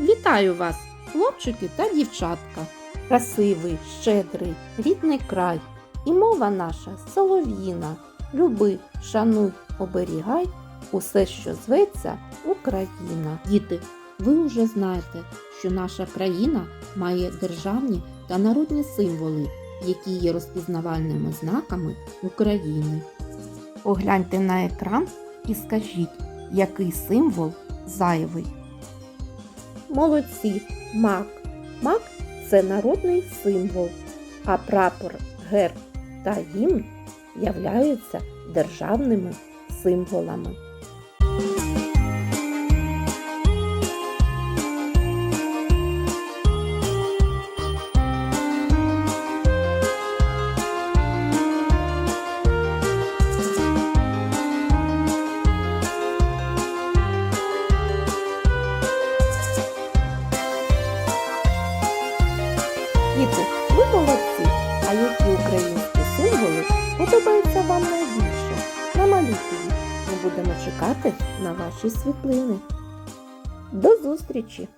Вітаю вас, хлопчики та дівчатка. Красивий, щедрий, рідний край. І мова наша солов'їна. Люби, шануй, оберігай усе, що зветься Україна. Діти, ви вже знаєте, що наша країна має державні та народні символи, які є розпізнавальними знаками України. Погляньте на екран і скажіть, який символ зайвий. Молодці, мак. Мак це народний символ, а прапор, герб та гімн являються державними символами. Діти, ви молодці! А які українські символи подобаються вам найбільше? Намалюйте їх. Ми будемо чекати на ваші світлини. До зустрічі!